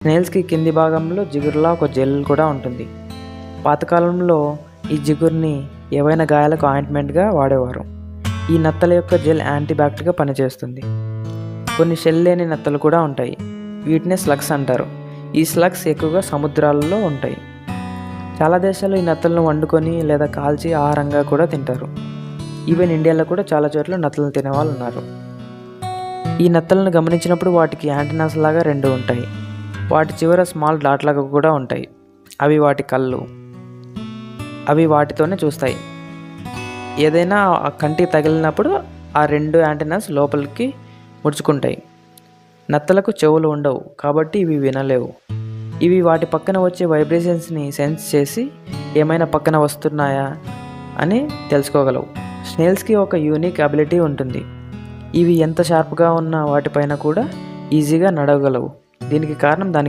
స్నేల్స్కి కింది భాగంలో జిగురులా ఒక జెల్ కూడా ఉంటుంది. పాతకాలంలో ఈ జిగురుని ఏవైనా గాయాలకు ఆయింట్మెంట్గా వాడేవారు. ఈ నత్తల యొక్క జెల్ యాంటీబ్యాక్టీరియల్గా పనిచేస్తుంది. కొన్ని షెల్ లేని నత్తలు కూడా ఉంటాయి. వీటినే స్లగ్స్ అంటారు. ఈ స్లగ్స్ ఎక్కువగా సముద్రాలలో ఉంటాయి. చాలా దేశాల్లో ఈ నత్తలను వండుకొని లేదా కాల్చి ఆహారంగా కూడా తింటారు. ఈవెన్ ఇండియాలో కూడా చాలా చోట్ల నత్తలను తినే వాళ్ళు ఉన్నారు. ఈ నత్తలను గమనించినప్పుడు వాటికి యాంటీనాస్ లాగా రెండు ఉంటాయి. వాటి చివర స్మాల్ డాట్ లాగా కూడా ఉంటాయి. అవి వాటి కళ్ళు. అవి వాటితోనే చూస్తాయి. ఏదైనా ఆ కంటికి తగిలినప్పుడు ఆ రెండు యాంటీనాస్ లోపలికి ముడుచుకుంటాయి. నత్తలకు చెవులు ఉండవు కాబట్టి ఇవి వినలేవు. ఇవి వాటి పక్కన వచ్చే వైబ్రేషన్స్ని సెన్స్ చేసి ఏమైనా పక్కన వస్తున్నాయా అని తెలుసుకోగలవు. స్నేల్స్కి ఒక యూనిక్ అబిలిటీ ఉంటుంది. ఇవి ఎంత షార్ప్గా ఉన్న వాటిపైన కూడా ఈజీగా నడవగలవు. దీనికి కారణం దానికి